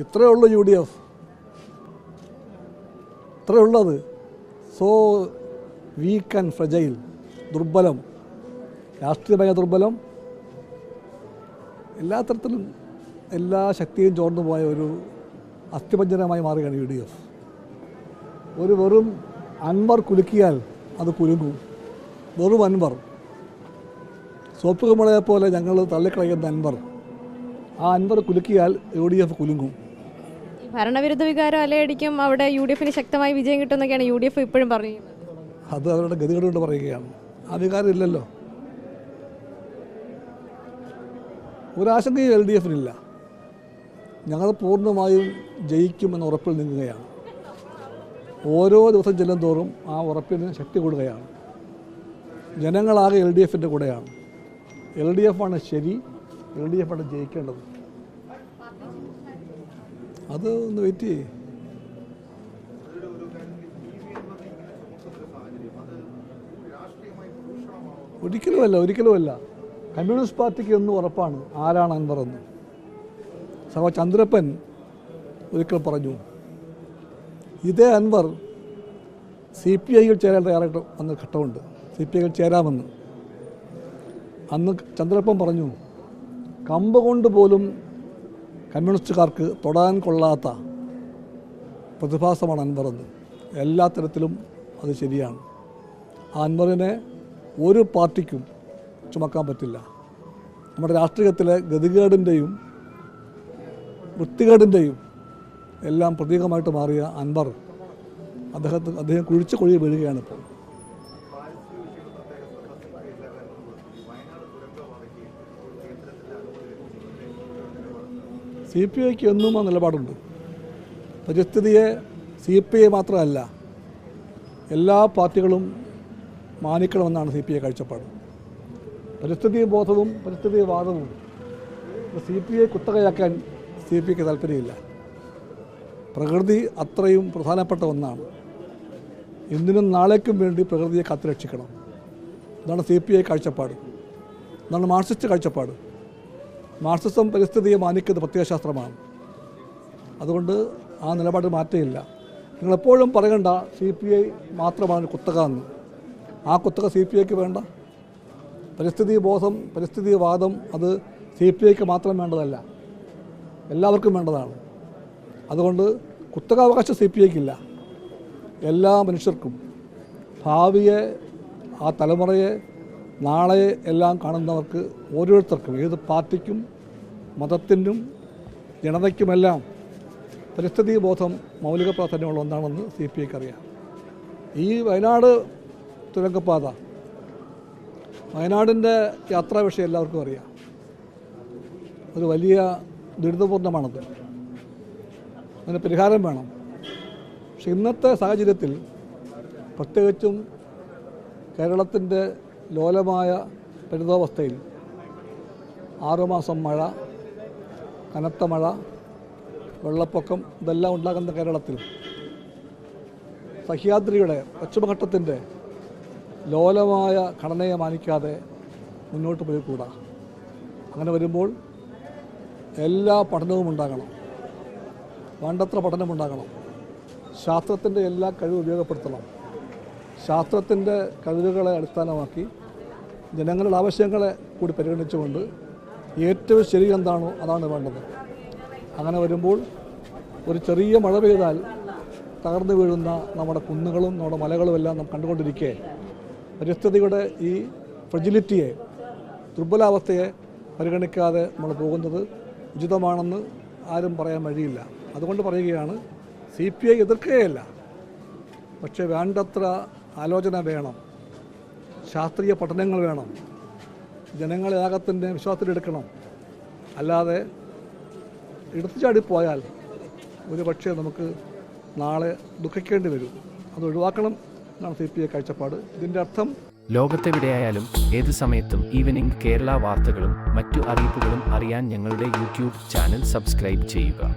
ഇത്രയേ ഉള്ളൂ U D F. ഇത്രയേ ഉള്ളത് സോ വീക്ക് ആൻഡ് ഫ്രജൈൽ ദുർബലം രാഷ്ട്രീയമായ ദുർബലം എല്ലാ തരത്തിലും എല്ലാ ശക്തിയും ചോർന്നു പോയ ഒരു അസ്ഥിപഞ്ജനമായി മാറുകയാണ് യു ഡി എഫ്. ഒരു വെറും അൻവർ കുലുക്കിയാൽ അത് കുലുങ്ങും. വെറും അൻവർ. സോപ്പ് കുമ്പളയെ പോലെ ഞങ്ങൾ തള്ളിക്കളയുന്ന അൻവർ. ആ അൻവർ കുലുക്കിയാൽ യു ഡി എഫ് കുലുങ്ങും. ഭരണവിരുദ്ധ വികാരം അലയടിക്കും അവിടെ യു ഡി എഫിന് ശക്തമായി വിജയം കിട്ടുമെന്നൊക്കെയാണ് യു ഡി എഫ് ഇപ്പോഴും പറയുന്നത്. അത് അവരുടെ ഗതികേട് കൊണ്ട് പറയുകയാണ്. അധികാരം ഇല്ലല്ലോ ഒരാശങ്കയും എൽ ഡി എഫിനില്ല ഞങ്ങൾ പൂർണമായും ജയിക്കുമെന്ന ഉറപ്പിൽ നിൽക്കുകയാണ്. ഓരോ ദിവസം ചെല്ലും തോറും ആ ഉറപ്പിന് ശക്തി കൂടുകയാണ്. ജനങ്ങളാകെ എൽ ഡി എഫിന്റെ കൂടെയാണ്. എൽ ഡി എഫാണ് ശരി എൽ ഡി എഫാണ് ജയിക്കേണ്ടത്. അത് ഒന്ന് വെയിറ്റ് ചെയ്യേ. ഒരിക്കലുമല്ല ഒരിക്കലുമല്ല. കമ്മ്യൂണിസ്റ്റ് പാർട്ടിക്ക് എന്നും ഉറപ്പാണ് ആരാണ് അൻവർ എന്ന് സഹോ ചന്ദ്രപ്പൻ ഒരിക്കൽ പറഞ്ഞു. ഇതേ അൻവർ സി പി ഐയിൽ ചേരാൻ തയ്യാറായിട്ട് വന്ന ഘട്ടമുണ്ട്. സി പി ഐയിൽ ചേരാമെന്ന്. അന്ന് ചന്ദ്രപ്പൻ പറഞ്ഞു കമ്പ് കൊണ്ട് പോലും കമ്മ്യൂണിസ്റ്റുകാർക്ക് തൊടാൻ കൊള്ളാത്ത പ്രതിഭാസമാണ് അൻവറെന്ന് എല്ലാ തരത്തിലും അത് ശരിയാണ്. അൻവറിനെ ഒരു പാർട്ടിക്കും ചുമക്കാൻ പറ്റില്ല. നമ്മുടെ രാഷ്ട്രീയത്തിലെ ഗതികേടിന്റെയും വൃത്തികേടിന്റെയും എല്ലാം പ്രതീകമായിട്ട് മാറിയ അൻവർ അദ്ദേഹത്തെ അദ്ദേഹം കുഴിച്ച കുഴി വീഴുകയാണ് ഇപ്പോൾ സി പി ഐക്ക് എന്നും ആ നിലപാടുണ്ട്. പരിസ്ഥിതിയെ സി പി ഐ മാത്രമല്ല എല്ലാ പാർട്ടികളും മാനിക്കണമെന്നാണ് സി പി ഐ കാഴ്ചപ്പാട്. പരിസ്ഥിതി ബോധവും പരിസ്ഥിതി വാദവും സി പി ഐ കുത്തകയാക്കാൻ സി പി ഐക്ക് താല്പര്യമില്ല. പ്രകൃതി അത്രയും പ്രധാനപ്പെട്ട ഒന്നാണ്. ഇന്നിനും നാളേക്കും വേണ്ടി പ്രകൃതിയെ കാത്തുരക്ഷിക്കണം. ഇതാണ് സി പി ഐ കാഴ്ചപ്പാട്. ഇതാണ് മാർക്സിസ്റ്റ് കാഴ്ചപ്പാട്. മാർക്സിസം പരിസ്ഥിതിയെ മാനിക്കുന്ന പ്രത്യയശാസ്ത്രമാണ്. അതുകൊണ്ട് ആ നിലപാട് മാറ്റമില്ല നിങ്ങളെപ്പോഴും പറയണ്ട സി പി ഐ മാത്രമാണ് കുത്തക എന്ന് ആ കുത്തക സി പി ഐക്ക് വേണ്ട. പരിസ്ഥിതി ബോധം പരിസ്ഥിതി വാദം അത് സി പി ഐക്ക് മാത്രം വേണ്ടതല്ല. എല്ലാവർക്കും വേണ്ടതാണ്. അതുകൊണ്ട് കുത്തകാവകാശം സി പി ഐക്കില്ല എല്ലാ മനുഷ്യർക്കും ഭാവിയെ ആ തലമുറയെ നാളെ എല്ലാം കാണുന്നവർക്ക് ഓരോരുത്തർക്കും ഏത് പാർട്ടിക്കും മതത്തിനും ജനതയ്ക്കുമെല്ലാം പരിസ്ഥിതി ബോധം മൗലിക പ്രാധാന്യമുള്ള ഒന്നാണെന്ന് സി പി ഐക്ക് അറിയാം ഈ വയനാട് തുരങ്കപ്പാത വയനാടിന്റെ യാത്രാ വിഷയം എല്ലാവർക്കും അറിയാം. ഒരു വലിയ ദുരിതപൂർണമാണത് അതിന് പരിഹാരം വേണം. പക്ഷെ ഇന്നത്തെ സാഹചര്യത്തിൽ പ്രത്യേകിച്ചും കേരളത്തിന്റെ ലോലമായ പരിതാവസ്ഥയിൽ ആറുമാസം മഴ കനത്ത മഴ വെള്ളപ്പൊക്കം ഇതെല്ലാം ഉണ്ടാകുന്ന കേരളത്തിൽ സഹ്യാദ്രിയുടെ പശ്ചിമഘട്ടത്തിന്റെ ലോലമായ ഘടനയെ മാനിക്കാതെ മുന്നോട്ട് പോയി കൂടാ അങ്ങനെ വരുമ്പോൾ എല്ലാ പഠനവും ഉണ്ടാകണം. വേണ്ടത്ര പഠനമുണ്ടാകണം ശാസ്ത്രത്തിന്റെ എല്ലാ കഴിവും ഉപയോഗപ്പെടുത്തണം. ശാസ്ത്രത്തിന്റെ കഴിവുകളെ അടിസ്ഥാനമാക്കി ജനങ്ങളുടെ ആവശ്യങ്ങളെ കൂടി പരിഗണിച്ചുകൊണ്ട് ഏറ്റവും ശരി എന്താണോ അതാണ് വേണ്ടത്. അങ്ങനെ വരുമ്പോൾ ഒരു ചെറിയ മഴ പെയ്താൽ തകർന്നു വീഴുന്ന നമ്മുടെ കുന്നുകളും നമ്മുടെ മലകളും എല്ലാം നാം കണ്ടുകൊണ്ടിരിക്കെ പരിസ്ഥിതിയുടെ ഈ ഫ്രജിലിറ്റിയെ ദുർബലാവസ്ഥയെ പരിഗണിക്കാതെ നമ്മൾ പോകുന്നത് ഉചിതമാണെന്ന് ആരും പറയാൻ വഴിയില്ല. അതുകൊണ്ട് പറയുകയാണ് സി പി ഐ എതിർക്കുകയല്ല. പക്ഷേ വേണ്ടത്ര ആലോചന വേണം. ശാസ്ത്രീയ പഠനങ്ങൾ വേണം. ജനങ്ങളെ ആകത്തിന്റെ വിശ്വാസത്തിലെടുക്കണം അല്ലാതെ എടുത്തുചാടിപ്പോയാൽ ഒരു പക്ഷേ നമുക്ക് നാളെ ദുഃഖിക്കേണ്ടി വരും. അത് ഒഴിവാക്കണം എന്നാണ് സി പി ഐ കാഴ്ചപ്പാട്. ഇതിന്റെ അർത്ഥം ലോകത്തെവിടെയായാലും ഏത് സമയത്തും ഈവനിംഗ് കേരള വാർത്തകളും മറ്റു അറിയിപ്പുകളും അറിയാൻ ഞങ്ങളുടെ യൂട്യൂബ് ചാനൽ സബ്സ്ക്രൈബ് ചെയ്യുക.